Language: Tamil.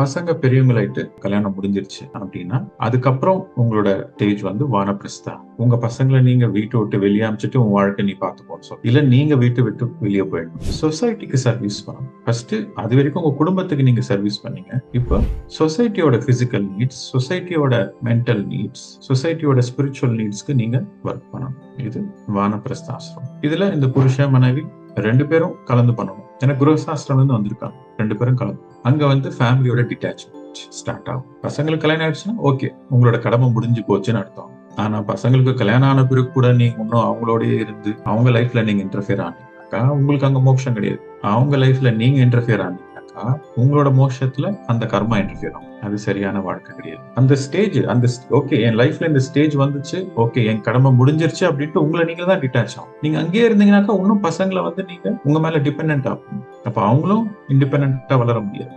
பசங்க பெரியவங்களாயிட்டு கல்யாணம் முடிஞ்சிருச்சு அப்படின்னா அதுக்கப்புறம் உங்களோட ஸ்டேஜ் வந்து வானப்பிரஸ்தா. உங்க பசங்களை நீங்க வீட்டை விட்டு வெளியே அமிச்சிட்டு உங்க வாழ்க்கை நீ பார்த்துக்கோன்னு சொல்லி. இல்ல நீங்க வீட்டை விட்டு வெளியே போயிடணும். சொசைட்டிக்கு சர்வீஸ் பண்ணணும். ஃபர்ஸ்ட் அது வரைக்கும் உங்க குடும்பத்துக்கு நீங்க சர்வீஸ் பண்ணீங்க. இப்போ சொசைட்டியோட பிசிக்கல் நீட்ஸ் சொசைட்டியோட மென்டல் நீட்ஸ் சொசைட்டியோட ஸ்பிரிச்சுவல் நீட்ஸ்க்கு நீங்க ஒர்க் பண்ணணும். இது வானப்பிரஸ்தாசிரம் இதுல இந்த புருஷன் மனைவி ரெண்டு பேரும் கலந்து பண்ணணும். ஏன்னா குருசாஸ்திரம் இருந்து வந்திருக்காங்க ரெண்டு பேரும் கலந்து. அங்க வந்து ஃபேமிலியோட டிட்டாச்மெண்ட் ஸ்டார்ட் ஆகும். பசங்களுக்கு கல்யாணம் ஆயிடுச்சுன்னா ஓகே உங்களோட கடமை முடிஞ்சு போச்சுன்னு அர்த்தம். ஆனா பசங்களுக்கு கல்யாணம் ஆன பிறகு கூட நீங்க இன்னும் அவங்களோடயே இருந்து அவங்க லைஃப்ல நீங்க இன்டர்ஃபியர் ஆனீங்கன்னாக்கா உங்களுக்கு அங்க மோட்சம் கிடையாது. அவங்க லைஃப்ல நீங்க இன்டர்ஃபியர் இருந்தா உங்களோட மோஷத்துல அந்த கர்மா இன்டர்ஃபியர் ஆகும். அது சரியான வாழ்க்கை கிடையாது. அந்த ஸ்டேஜ் அந்த ஓகே என் லைஃப்ல இந்த ஸ்டேஜ் வந்துச்சு ஓகே என் கடமை முடிஞ்சிருச்சு அப்படின்ட்டு உங்களை நீங்க தான் டிட்டாச் ஆகும். நீங்க அங்கேயே இருந்தீங்கன்னாக்கா இன்னும் பசங்களை வந்து நீங்க உங்க மேல டிபெண்ட் ஆகும். அப்ப அவங்களும் இண்டிபெண்டா வளர முடியாது.